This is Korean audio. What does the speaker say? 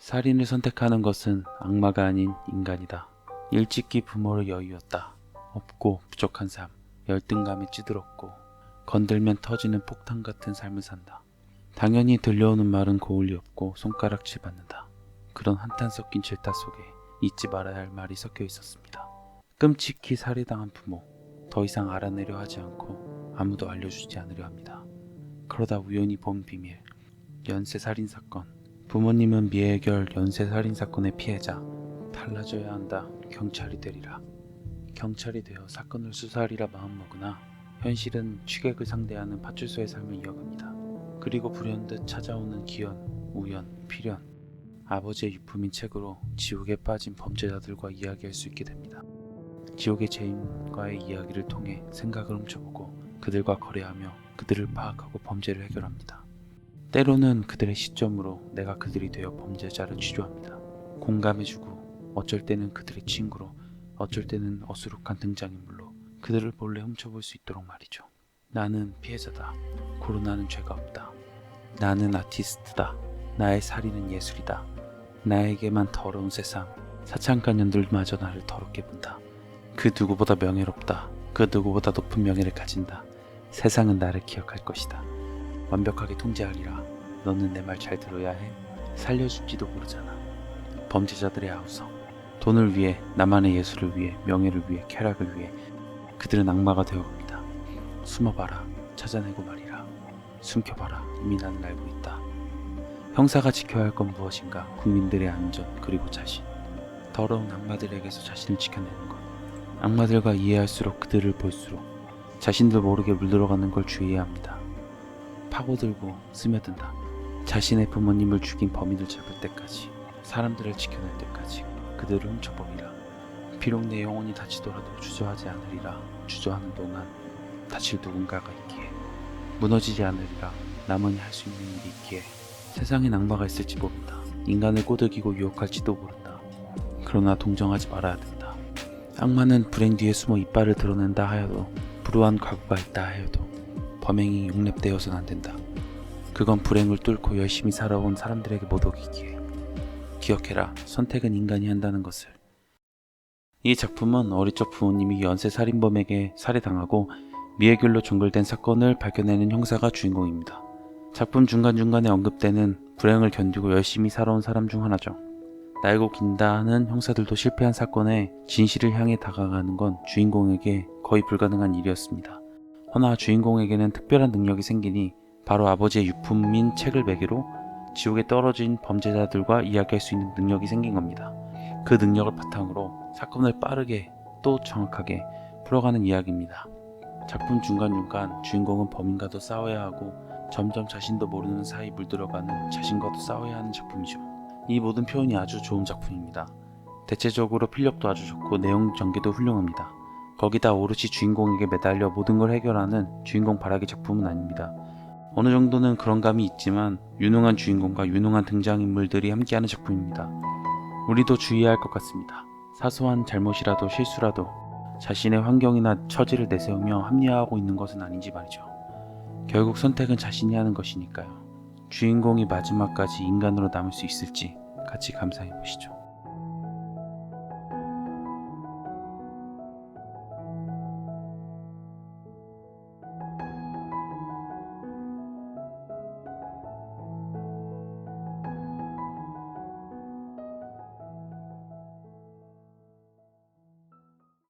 살인을 선택하는 것은 악마가 아닌 인간이다. 일찍이 부모를 여의었다. 없고 부족한 삶, 열등감에 찌들었고 건들면 터지는 폭탄 같은 삶을 산다. 당연히 들려오는 말은 고울리 없고 손가락질 받는다. 그런 한탄 섞인 질타 속에 잊지 말아야 할 말이 섞여 있었습니다. 끔찍히 살해당한 부모, 더 이상 알아내려 하지 않고 아무도 알려주지 않으려 합니다. 그러다 우연히 본 비밀, 연쇄 살인 사건. 부모님은 미해결 연쇄 살인 사건의 피해자. 달라져야 한다. 경찰이 되리라. 경찰이 되어 사건을 수사하리라 마음먹으나 현실은 취객을 상대하는 파출소의 삶을 이어갑니다. 그리고 불현듯 찾아오는 기연, 우연, 필연. 아버지의 유품인 책으로 지옥에 빠진 범죄자들과 이야기할 수 있게 됩니다. 지옥의 죄인과의 이야기를 통해 생각을 훔쳐보고 그들과 거래하며 그들을 파악하고 범죄를 해결합니다. 때로는 그들의 시점으로 내가 그들이 되어 범죄자를 취조합니다. 공감해주고 어쩔 때는 그들의 친구로 어쩔 때는 어수룩한 등장인물로 그들을 몰래 훔쳐볼 수 있도록 말이죠. 나는 피해자다. 고로 나는 죄가 없다. 나는 아티스트다. 나의 살인은 예술이다. 나에게만 더러운 세상. 사창간년들마저 나를 더럽게 본다. 그 누구보다 명예롭다. 그 누구보다 높은 명예를 가진다. 세상은 나를 기억할 것이다. 완벽하게 통제하리라. 너는 내 말 잘 들어야 해. 살려줄지도 모르잖아. 범죄자들의 아우성. 돈을 위해, 나만의 예술을 위해, 명예를 위해, 쾌락을 위해 그들은 악마가 되어갑니다. 숨어봐라. 찾아내고 말이라. 숨겨봐라. 이미 나는 알고 있다. 형사가 지켜야 할 건 무엇인가? 국민들의 안전 그리고 자신. 더러운 악마들에게서 자신을 지켜내는 것. 악마들과 이해할수록 그들을 볼수록 자신도 모르게 물들어가는 걸 주의해야 합니다. 파고들고 스며든다. 자신의 부모님을 죽인 범인을 잡을 때까지, 사람들을 지켜낼 때까지 그들을 훔쳐버리라. 비록 내 영혼이 다치더라도 주저하지 않으리라. 주저하는 동안 다칠 누군가가 있기에 무너지지 않으리라. 남은이 할수 있는 일이 있기에 세상엔 악마가 있을지 모른다. 인간을 꼬드기고 유혹할지도 모른다. 그러나 동정하지 말아야 된다. 악마는 불행 뒤에 숨어 이빨을 드러낸다 하여도 불우한 과거가 있다 하여도 범행이 용납되어서는 안 된다. 그건 불행을 뚫고 열심히 살아온 사람들에게 못 오기기에 기억해라. 선택은 인간이 한다는 것을. 이 작품은 어릴 적 부모님이 연쇄 살인범에게 살해당하고 미해결로 종결된 사건을 밝혀내는 형사가 주인공입니다. 작품 중간중간에 언급되는 불행을 견디고 열심히 살아온 사람 중 하나죠. 날고 긴다는 형사들도 실패한 사건에 진실을 향해 다가가는 건 주인공에게 거의 불가능한 일이었습니다. 허나 주인공에게는 특별한 능력이 생기니 바로 아버지의 유품인 책을 매개로 지옥에 떨어진 범죄자들과 이야기할 수 있는 능력이 생긴 겁니다. 그 능력을 바탕으로 사건을 빠르게 또 정확하게 풀어가는 이야기입니다. 작품 중간중간 주인공은 범인과도 싸워야 하고 점점 자신도 모르는 사이 물들어가는 자신과도 싸워야 하는 작품이죠. 이 모든 표현이 아주 좋은 작품입니다. 대체적으로 필력도 아주 좋고 내용 전개도 훌륭합니다. 거기다 오롯이 주인공에게 매달려 모든 걸 해결하는 주인공 바라기 작품은 아닙니다. 어느 정도는 그런 감이 있지만 유능한 주인공과 유능한 등장인물들이 함께하는 작품입니다. 우리도 주의해야 할 것 같습니다. 사소한 잘못이라도 실수라도 자신의 환경이나 처지를 내세우며 합리화하고 있는 것은 아닌지 말이죠. 결국 선택은 자신이 하는 것이니까요. 주인공이 마지막까지 인간으로 남을 수 있을지 같이 감상해 보시죠.